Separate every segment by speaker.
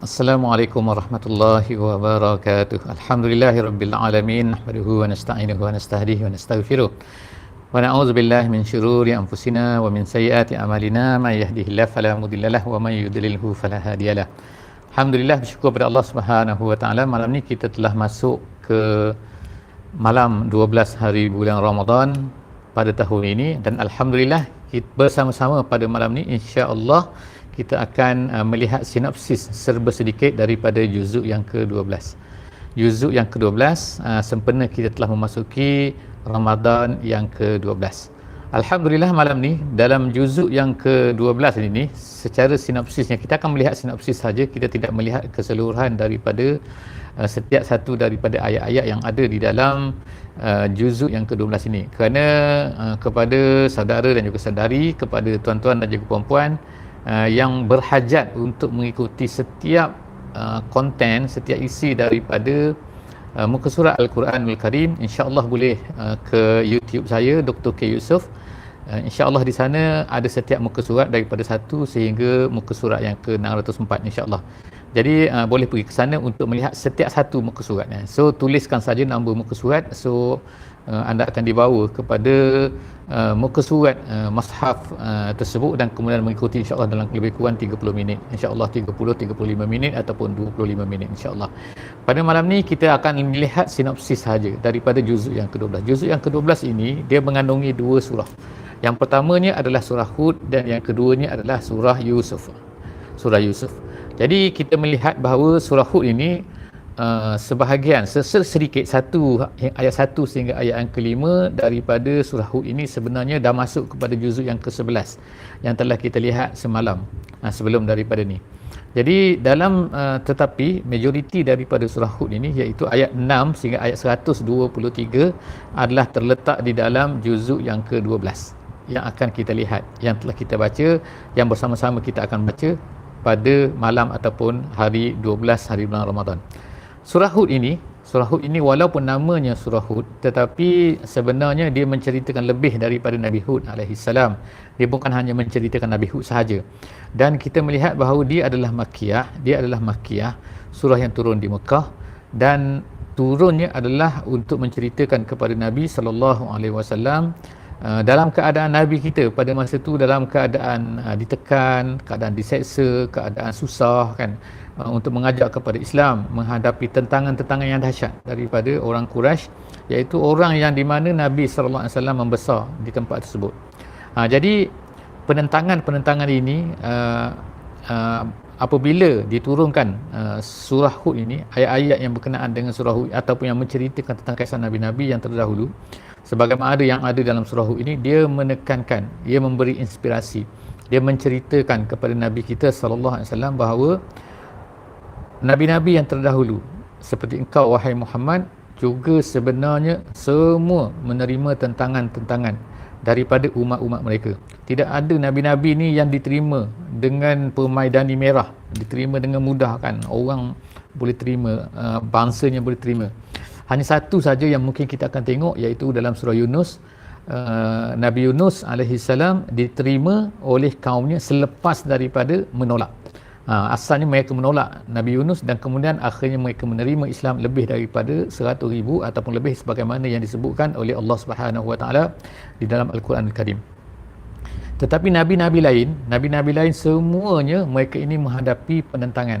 Speaker 1: Assalamualaikum warahmatullahi wabarakatuh. Alhamdulillahirabbil alamin. Nahmaduhu wa nasta'inuhu wa nastahdihi wa nastaghfiruh. Wa na'udzu billahi min shururi anfusina wa min sayyiati a'malina may yahdihillahu fala mudhillalah wa may yudlilhu fala hadiyalah. Alhamdulillah bersyukur pada Allah Subhanahu wa taala malam ni kita telah masuk ke malam 12 hari bulan Ramadan pada tahun ini dan alhamdulillah kita bersama-sama pada malam ni insya-Allah kita akan uh, melihat sinopsis serba sedikit daripada juzuk yang ke-12. Juzuk yang ke-12 uh, sempena kita telah memasuki Ramadan yang ke-12. Alhamdulillah malam ni dalam juzuk yang ke-12 ini secara sinopsisnya kita akan melihat sinopsis saja kita tidak melihat keseluruhan daripada uh, setiap satu daripada ayat-ayat yang ada di dalam uh, juzuk yang ke-12 ini kerana uh, kepada saudara dan juga saudari kepada tuan-tuan dan juga puan-puan uh, yang berhajat untuk mengikuti setiap uh, konten, setiap isi daripada uh, muka surat Al-Quranul Karim. insya-Allah boleh uh, ke YouTube saya Dr. K Yusof uh, insya-Allah di sana ada setiap muka surat daripada satu sehingga muka surat yang ke-604 insya-Allah. Jadi uh, boleh pergi ke sana untuk melihat setiap satu muka suratnya. So tuliskan saja nombor muka surat. So uh, anda akan dibawa kepada uh, muka surat uh, mushaf uh, tersebut dan kemudian mengikuti insyaAllah dalam lebih kurang 30 minit. insyaAllah 30-35 minit ataupun 25 minit insyaAllah. Pada malam ni kita akan melihat sinopsis saja daripada juzuk yang ke-12 juzuk yang ke-12 ini dia mengandungi dua surah. Yang pertamanya adalah surah Hud dan yang keduanya adalah surah Yusuf. Surah Yusuf. Jadi kita melihat bahawa surah Hud ini uh, sebahagian sedikit satu ayat satu sehingga ayat yang kelima daripada surah Hud ini sebenarnya dah masuk kepada juzuk yang ke-11 yang telah kita lihat semalam uh, sebelum daripada ni. Jadi dalam uh, tetapi majoriti daripada surah Hud ini iaitu ayat 6 sehingga ayat 123 adalah terletak di dalam juzuk yang ke-12 yang akan kita lihat yang telah kita baca yang bersama-sama kita akan baca pada malam ataupun hari 12 hari bulan Ramadan. Surah Hud ini, surah Hud ini walaupun namanya surah Hud tetapi sebenarnya dia menceritakan lebih daripada Nabi Hud alaihi salam. Dia bukan hanya menceritakan Nabi Hud sahaja. Dan kita melihat bahawa dia adalah makkiyah, dia adalah makkiyah, surah yang turun di Mekah dan turunnya adalah untuk menceritakan kepada Nabi sallallahu alaihi wasallam Uh, dalam keadaan Nabi kita pada masa itu dalam keadaan uh, ditekan, keadaan diseksa, keadaan susah kan uh, untuk mengajak kepada Islam menghadapi tentangan-tentangan yang dahsyat daripada orang Quraisy iaitu orang yang di mana Nabi sallallahu alaihi wasallam membesar di tempat tersebut. Uh, jadi penentangan-penentangan ini uh, uh, apabila diturunkan uh, surah Hud ini ayat-ayat yang berkenaan dengan surah Hud ataupun yang menceritakan tentang kisah nabi-nabi yang terdahulu sebagaimana ada yang ada dalam surah Hud ini dia menekankan dia memberi inspirasi dia menceritakan kepada nabi kita sallallahu alaihi wasallam bahawa nabi-nabi yang terdahulu seperti engkau wahai Muhammad juga sebenarnya semua menerima tentangan-tentangan daripada umat-umat mereka. Tidak ada nabi-nabi ni yang diterima dengan pemaidani merah, diterima dengan mudah kan. Orang boleh terima, uh, bangsanya boleh terima. Hanya satu saja yang mungkin kita akan tengok iaitu dalam surah Yunus uh, Nabi Yunus alaihi salam diterima oleh kaumnya selepas daripada menolak. Uh, asalnya mereka menolak Nabi Yunus dan kemudian akhirnya mereka menerima Islam lebih daripada 100 ribu ataupun lebih sebagaimana yang disebutkan oleh Allah Subhanahu Wa Taala di dalam Al-Quran Al-Karim. Tetapi nabi-nabi lain, nabi-nabi lain semuanya mereka ini menghadapi penentangan.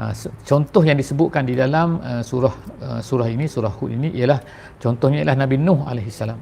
Speaker 1: Ha, contoh yang disebutkan di dalam uh, surah uh, surah ini surah Hud ini ialah contohnya ialah Nabi Nuh alaihi salam.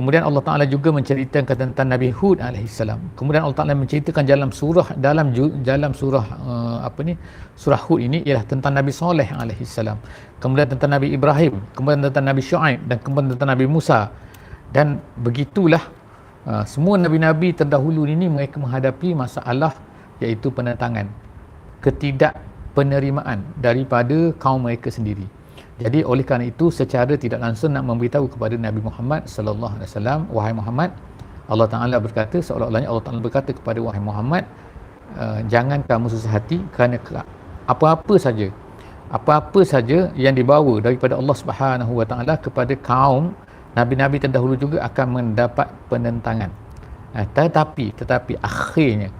Speaker 1: Kemudian Allah Taala juga menceritakan tentang Nabi Hud alaihi salam. Kemudian Allah Taala menceritakan dalam surah dalam dalam surah uh, apa ni surah Hud ini ialah tentang Nabi Saleh alaihi salam. Kemudian tentang Nabi Ibrahim, kemudian tentang Nabi Syuaib dan kemudian tentang Nabi Musa. Dan begitulah uh, semua nabi-nabi terdahulu ini mereka menghadapi masalah iaitu penentangan ketidak penerimaan daripada kaum mereka sendiri. Jadi oleh kerana itu secara tidak langsung nak memberitahu kepada Nabi Muhammad sallallahu alaihi wasallam wahai Muhammad Allah Taala berkata seolah-olahnya Allah Taala berkata kepada wahai Muhammad uh, jangan kamu susah hati kerana apa-apa saja apa-apa saja yang dibawa daripada Allah Subhanahu wa taala kepada kaum nabi-nabi terdahulu juga akan mendapat penentangan. Uh, tetapi tetapi akhirnya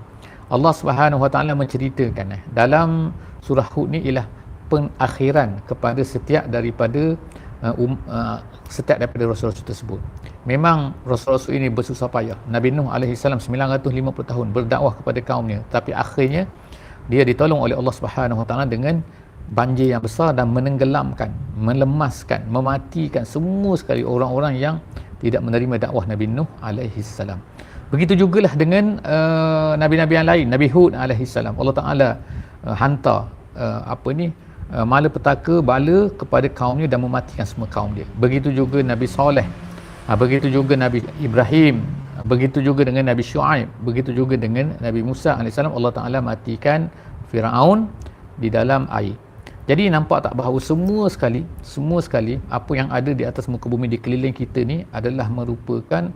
Speaker 1: Allah Subhanahu Wa Taala menceritakan eh, dalam surah Hud ni ialah pengakhiran kepada setiap daripada uh, um, uh, setiap daripada rasul-rasul tersebut. Memang rasul-rasul ini bersusah payah. Nabi Nuh alaihi salam 950 tahun berdakwah kepada kaumnya tapi akhirnya dia ditolong oleh Allah Subhanahu Wa Taala dengan banjir yang besar dan menenggelamkan, melemaskan, mematikan semua sekali orang-orang yang tidak menerima dakwah Nabi Nuh alaihi salam. Begitu jugalah dengan uh, nabi-nabi yang lain, Nabi Hud alaihi salam. Allah Taala uh, hantar uh, apa ni uh, malapetaka bala kepada kaumnya dan mematikan semua kaum dia. Begitu juga Nabi Saleh. Uh, begitu juga Nabi Ibrahim. Uh, begitu juga dengan Nabi Shu'aib. Begitu juga dengan Nabi Musa salam. Allah Taala matikan Firaun di dalam air. Jadi nampak tak bahawa semua sekali, semua sekali apa yang ada di atas muka bumi di keliling kita ni adalah merupakan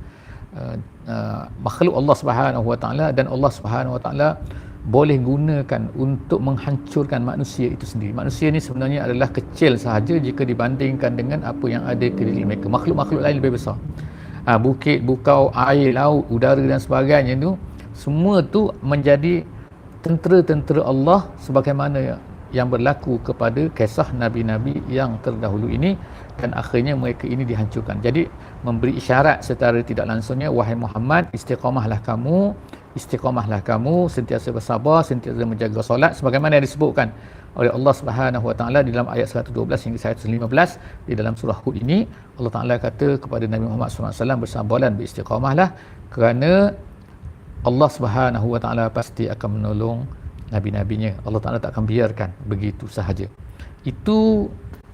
Speaker 1: uh, uh, makhluk Allah Subhanahu Wa Taala dan Allah Subhanahu Wa Taala boleh gunakan untuk menghancurkan manusia itu sendiri. Manusia ni sebenarnya adalah kecil sahaja jika dibandingkan dengan apa yang ada di keliling mereka. Makhluk-makhluk lain lebih besar. Uh, bukit, bukau, air, laut, udara dan sebagainya tu semua tu menjadi tentera-tentera Allah sebagaimana yang berlaku kepada kisah nabi-nabi yang terdahulu ini dan akhirnya mereka ini dihancurkan. Jadi memberi isyarat secara tidak langsungnya wahai Muhammad istiqamahlah kamu istiqamahlah kamu sentiasa bersabar sentiasa menjaga solat. Sebagaimana yang disebutkan oleh Allah Subhanahu Wa Taala di dalam ayat 112 hingga 115 di dalam surah Hud ini. Allah Taala kata kepada Nabi Muhammad SAW bersabarlah dan beristiqamahlah kerana Allah Subhanahu Wa Taala pasti akan menolong nabi-nabinya. Allah Taala tak akan biarkan begitu sahaja. Itu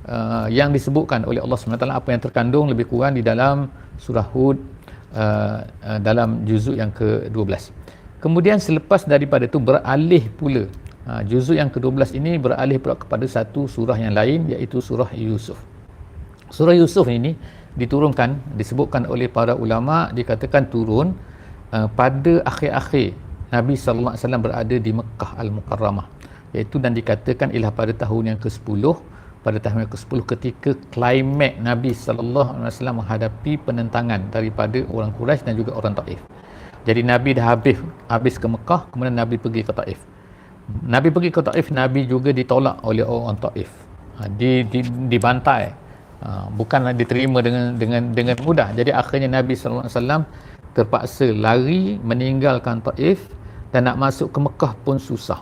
Speaker 1: uh, yang disebutkan oleh Allah SWT apa yang terkandung lebih kurang di dalam surah Hud uh, uh, dalam juzuk yang ke-12 kemudian selepas daripada itu beralih pula. Uh, juzuk yang ke-12 ini beralih pula kepada satu surah yang lain iaitu surah Yusuf. Surah Yusuf ini diturunkan disebutkan oleh para ulama dikatakan turun uh, pada akhir-akhir Nabi sallallahu alaihi wasallam berada di Mekah Al-Mukarramah. Iaitu dan dikatakan ialah pada tahun yang ke-10 pada tahun yang ke-10 ketika klimak Nabi sallallahu alaihi wasallam menghadapi penentangan daripada orang Quraisy dan juga orang Taif. Jadi Nabi dah habis habis ke Mekah kemudian Nabi pergi ke Taif. Nabi pergi ke Taif Nabi juga ditolak oleh orang Taif. Ha, di, di dibantai. Ha, bukanlah diterima dengan dengan dengan mudah. Jadi akhirnya Nabi sallallahu alaihi wasallam terpaksa lari meninggalkan Taif dan nak masuk ke Mekah pun susah.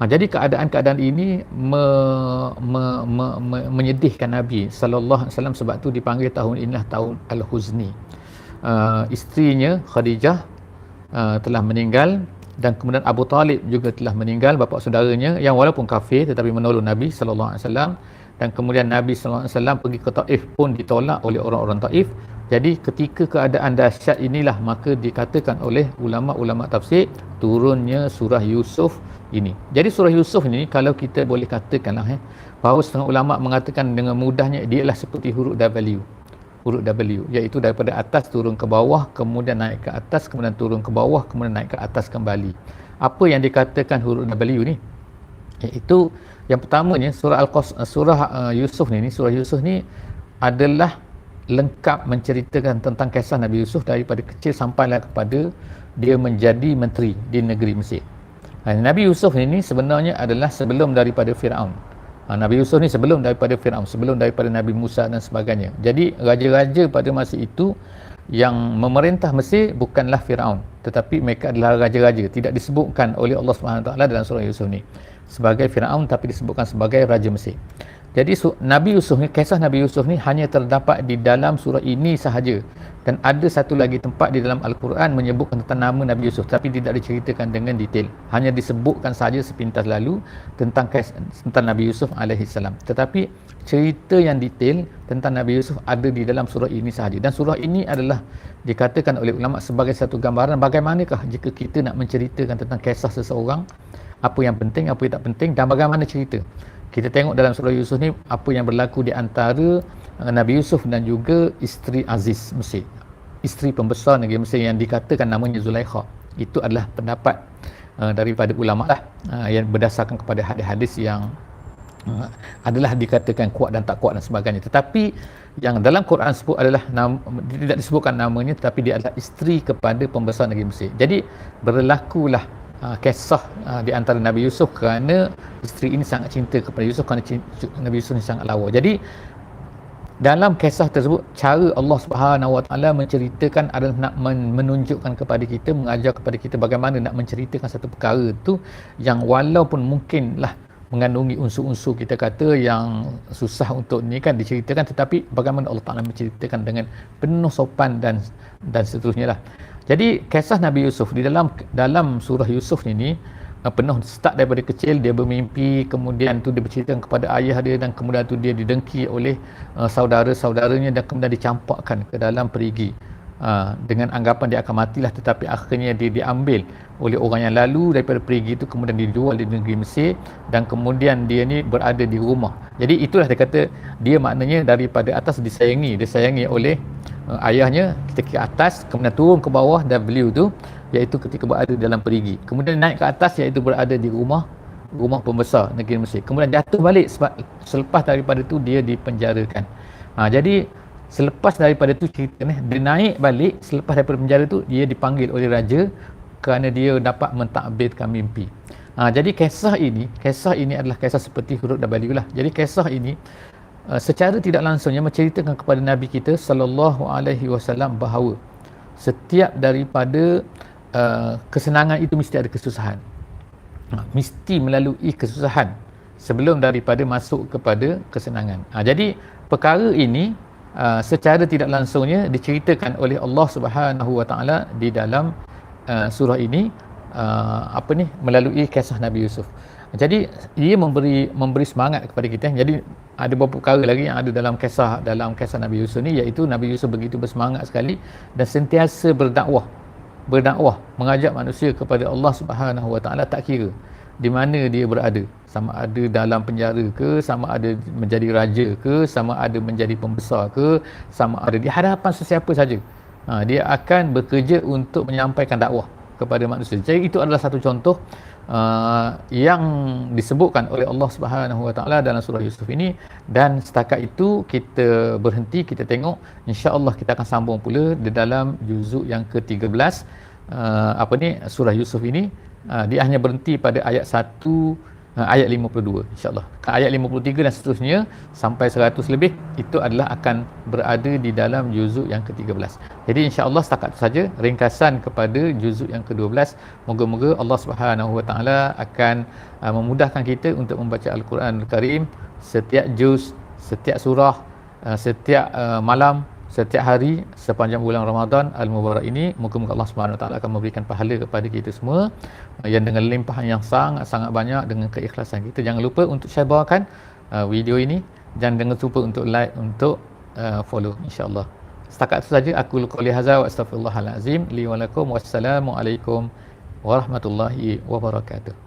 Speaker 1: Ha, jadi keadaan-keadaan ini me, me, me, me, menyedihkan Nabi sallallahu alaihi wasallam sebab tu dipanggil tahun inilah tahun Al-Huzni. Uh, isterinya Khadijah uh, telah meninggal dan kemudian Abu Talib juga telah meninggal bapa saudaranya yang walaupun kafir tetapi menolong Nabi sallallahu alaihi wasallam dan kemudian Nabi sallallahu alaihi wasallam pergi ke Taif pun ditolak oleh orang-orang Taif jadi ketika keadaan dahsyat inilah maka dikatakan oleh ulama-ulama tafsir turunnya surah Yusuf ini. Jadi surah Yusuf ini kalau kita boleh katakanlah eh, bahawa setengah ulama mengatakan dengan mudahnya dia ialah seperti huruf W. Huruf W iaitu daripada atas turun ke bawah kemudian naik ke atas kemudian turun ke bawah kemudian naik ke atas kembali. Apa yang dikatakan huruf W ni? Iaitu yang pertamanya surah Al-Qas surah uh, Yusuf ni surah Yusuf ni adalah lengkap menceritakan tentang kisah Nabi Yusuf daripada kecil sampailah kepada dia menjadi menteri di negeri Mesir. Nabi Yusuf ini sebenarnya adalah sebelum daripada Firaun. Ha, Nabi Yusuf ni sebelum daripada Firaun, sebelum daripada Nabi Musa dan sebagainya. Jadi raja-raja pada masa itu yang memerintah Mesir bukanlah Firaun, tetapi mereka adalah raja-raja. Tidak disebutkan oleh Allah Taala dalam surah Yusuf ni sebagai Firaun tapi disebutkan sebagai raja Mesir. Jadi Nabi Yusuf ni, kisah Nabi Yusuf ni hanya terdapat di dalam surah ini sahaja. Dan ada satu lagi tempat di dalam Al-Quran menyebutkan tentang nama Nabi Yusuf tapi tidak diceritakan dengan detail. Hanya disebutkan sahaja sepintas lalu tentang kisah, tentang Nabi Yusuf alaihi salam. Tetapi cerita yang detail tentang Nabi Yusuf ada di dalam surah ini sahaja. Dan surah ini adalah dikatakan oleh ulama sebagai satu gambaran bagaimanakah jika kita nak menceritakan tentang kisah seseorang apa yang penting, apa yang tak penting dan bagaimana cerita kita tengok dalam surah Yusuf ni apa yang berlaku di antara uh, Nabi Yusuf dan juga isteri Aziz Mesir. Isteri pembesar negeri Mesir yang dikatakan namanya Zulaikha. Itu adalah pendapat uh, daripada ulama lah uh, yang berdasarkan kepada hadis-hadis yang uh, adalah dikatakan kuat dan tak kuat dan sebagainya. Tetapi yang dalam Quran sebut adalah nama, tidak disebutkan namanya tetapi dia adalah isteri kepada pembesar negeri Mesir. Jadi berlakulah uh, kisah uh, di antara Nabi Yusuf kerana isteri ini sangat cinta kepada Yusuf kerana Nabi Yusuf ini sangat lawa. Jadi dalam kisah tersebut cara Allah Subhanahu Wa Taala menceritakan adalah nak menunjukkan kepada kita mengajar kepada kita bagaimana nak menceritakan satu perkara tu yang walaupun mungkinlah mengandungi unsur-unsur kita kata yang susah untuk ni kan diceritakan tetapi bagaimana Allah Taala menceritakan dengan penuh sopan dan dan seterusnya lah. Jadi kisah Nabi Yusuf di dalam dalam surah Yusuf ni ni uh, penuh start daripada kecil dia bermimpi kemudian tu dia bercerita kepada ayah dia dan kemudian tu dia didengki oleh uh, saudara-saudaranya dan kemudian dicampakkan ke dalam perigi uh, dengan anggapan dia akan matilah tetapi akhirnya dia diambil oleh orang yang lalu daripada perigi itu kemudian dijual di negeri Mesir dan kemudian dia ni berada di rumah. Jadi itulah dia kata dia maknanya daripada atas disayangi, disayangi oleh uh, ayahnya kita ke atas kemudian turun ke bawah dan beliau tu iaitu ketika berada dalam perigi. Kemudian naik ke atas iaitu berada di rumah rumah pembesar negeri Mesir. Kemudian jatuh balik sebab selepas daripada tu dia dipenjarakan. Ha, jadi selepas daripada tu cerita ni dia naik balik selepas daripada penjara tu dia dipanggil oleh raja kerana dia dapat mentakbirkan mimpi. Ha, jadi kisah ini, kisah ini adalah kisah seperti huruf dan baliu lah. Jadi kisah ini uh, secara tidak langsungnya menceritakan kepada Nabi kita sallallahu alaihi wasallam bahawa setiap daripada uh, kesenangan itu mesti ada kesusahan. Ha, mesti melalui kesusahan sebelum daripada masuk kepada kesenangan. Ha, jadi perkara ini uh, secara tidak langsungnya diceritakan oleh Allah Subhanahu wa taala di dalam uh, surah ini uh, apa ni melalui kisah Nabi Yusuf. Jadi ia memberi memberi semangat kepada kita. Jadi ada beberapa perkara lagi yang ada dalam kisah dalam kisah Nabi Yusuf ni iaitu Nabi Yusuf begitu bersemangat sekali dan sentiasa berdakwah berdakwah mengajak manusia kepada Allah Subhanahu Wa Taala tak kira di mana dia berada sama ada dalam penjara ke sama ada menjadi raja ke sama ada menjadi pembesar ke sama ada di hadapan sesiapa saja. Ha, dia akan bekerja untuk menyampaikan dakwah kepada manusia. Jadi itu adalah satu contoh uh, yang disebutkan oleh Allah Subhanahu Wa Taala dalam surah Yusuf ini. Dan setakat itu kita berhenti kita tengok insya-Allah kita akan sambung pula di dalam juzuk yang ke-13 uh, apa ni? Surah Yusuf ini. Uh, dia hanya berhenti pada ayat 1 uh, ayat 52 insyaallah. Ayat 53 dan seterusnya sampai 100 lebih itu adalah akan berada di dalam juzuk yang ke-13 jadi insyaallah setakat itu saja ringkasan kepada juzuk yang ke-12 moga-moga Allah Subhanahu Wa Taala akan uh, memudahkan kita untuk membaca al-Quran al-Karim setiap juz setiap surah uh, setiap uh, malam setiap hari sepanjang bulan Ramadan al-Mubarak ini. Moga-moga Allah Subhanahu taala akan memberikan pahala kepada kita semua yang dengan limpahan yang sangat sangat banyak dengan keikhlasan kita. Jangan lupa untuk share bawakan uh, video ini. Dan jangan lupa untuk like untuk uh, follow insyaallah. Setakat itu saja aku qouli hadza wa astaghfirullahalazim. Li wa lakum wassalamu alaikum warahmatullahi wabarakatuh